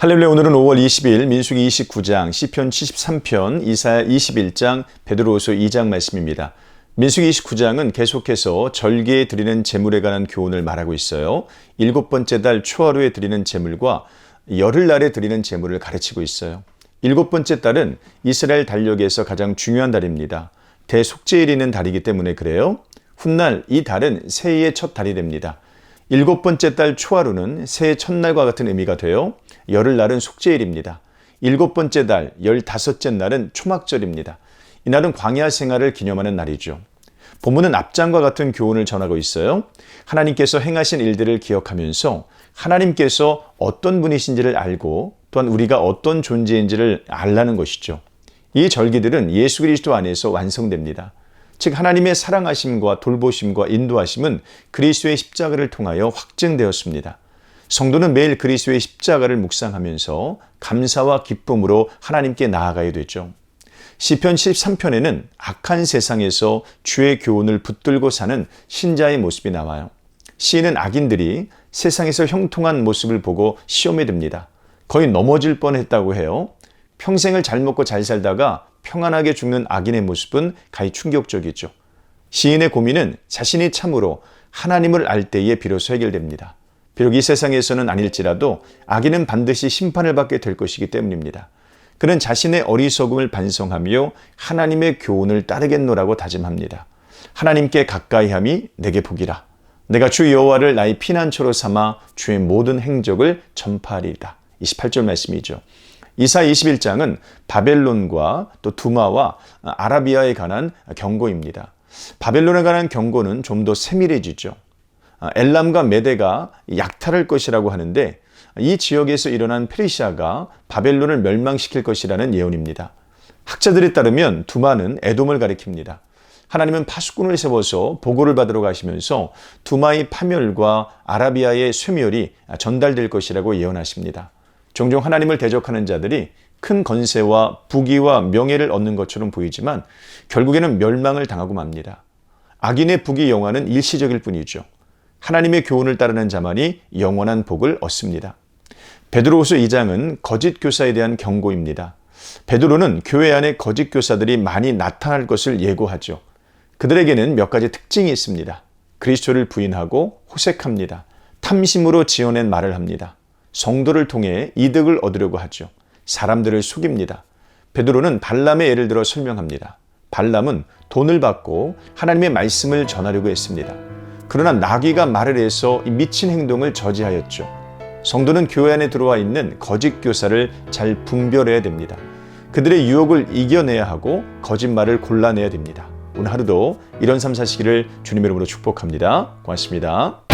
할렐루야 오늘은 5월 20일 민수기 29장 시편 73편 이사야 21장 베드로후서 2장 말씀입니다. 민수기 29장은 계속해서 절기에 드리는 제물에 관한 교훈을 말하고 있어요. 일곱 번째 달 초하루에 드리는 제물과 열흘날에 드리는 제물을 가르치고 있어요. 일곱 번째 달은 이스라엘 달력에서 가장 중요한 달입니다. 대속죄일이는 달이기 때문에 그래요. 훗날 이 달은 새해의 첫 달이 됩니다. 일곱 번째 달 초하루는 새해 첫날과 같은 의미가 되어 열흘날은 속죄일입니다. 일곱 번째 달, 열다섯째 날은 초막절입니다. 이날은 광야 생활을 기념하는 날이죠. 본문은 앞장과 같은 교훈을 전하고 있어요. 하나님께서 행하신 일들을 기억하면서 하나님께서 어떤 분이신지를 알고 또한 우리가 어떤 존재인지를 알라는 것이죠. 이 절기들은 예수 그리스도 안에서 완성됩니다. 즉 하나님의 사랑하심과 돌보심과 인도하심은 그리스도의 십자가를 통하여 확증되었습니다. 성도는 매일 그리스도의 십자가를 묵상하면서 감사와 기쁨으로 하나님께 나아가야 되죠. 시편 13편에는 악한 세상에서 주의 교훈을 붙들고 사는 신자의 모습이 나와요. 시인은 악인들이 세상에서 형통한 모습을 보고 시험에 듭니다. 거의 넘어질 뻔했다고 해요. 평생을 잘 먹고 잘 살다가 평안하게 죽는 악인의 모습은 가히 충격적이죠. 시인의 고민은 자신이 참으로 하나님을 알 때에 비로소 해결됩니다. 비록 이 세상에서는 아닐지라도 악인은 반드시 심판을 받게 될 것이기 때문입니다. 그는 자신의 어리석음을 반성하며 하나님의 교훈을 따르겠노라고 다짐합니다. 하나님께 가까이함이 내게 복이라. 내가 주 여호와를 나의 피난처로 삼아 주의 모든 행적을 전파하리이다. 28절 말씀이죠. 이사 21장은 바벨론과 또 두마와 아라비아에 관한 경고입니다. 바벨론에 관한 경고는 좀 더 세밀해지죠. 엘람과 메데가 약탈할 것이라고 하는데 이 지역에서 일어난 페르시아가 바벨론을 멸망시킬 것이라는 예언입니다. 학자들에 따르면 두마는 에돔을 가리킵니다. 하나님은 파수꾼을 세워서 보고를 받으러 가시면서 두마의 파멸과 아라비아의 쇠멸이 전달될 것이라고 예언하십니다. 종종 하나님을 대적하는 자들이 큰 건세와 부귀와 명예를 얻는 것처럼 보이지만 결국에는 멸망을 당하고 맙니다. 악인의 부귀 영화는 일시적일 뿐이죠. 하나님의 교훈을 따르는 자만이 영원한 복을 얻습니다. 베드로후서 2장은 거짓 교사에 대한 경고입니다. 베드로는 교회 안에 거짓 교사들이 많이 나타날 것을 예고하죠. 그들에게는 몇 가지 특징이 있습니다. 그리스도를 부인하고 호색합니다. 탐심으로 지어낸 말을 합니다. 성도를 통해 이득을 얻으려고 하죠. 사람들을 속입니다. 베드로는 발람의 예를 들어 설명합니다. 발람은 돈을 받고 하나님의 말씀을 전하려고 했습니다. 그러나 나귀가 말을 해서 미친 행동을 저지하였죠. 성도는 교회 안에 들어와 있는 거짓 교사를 잘 분별해야 됩니다. 그들의 유혹을 이겨내야 하고 거짓말을 골라내야 됩니다. 오늘 하루도 이런 삶 사시기를 주님의 이름으로 축복합니다. 고맙습니다.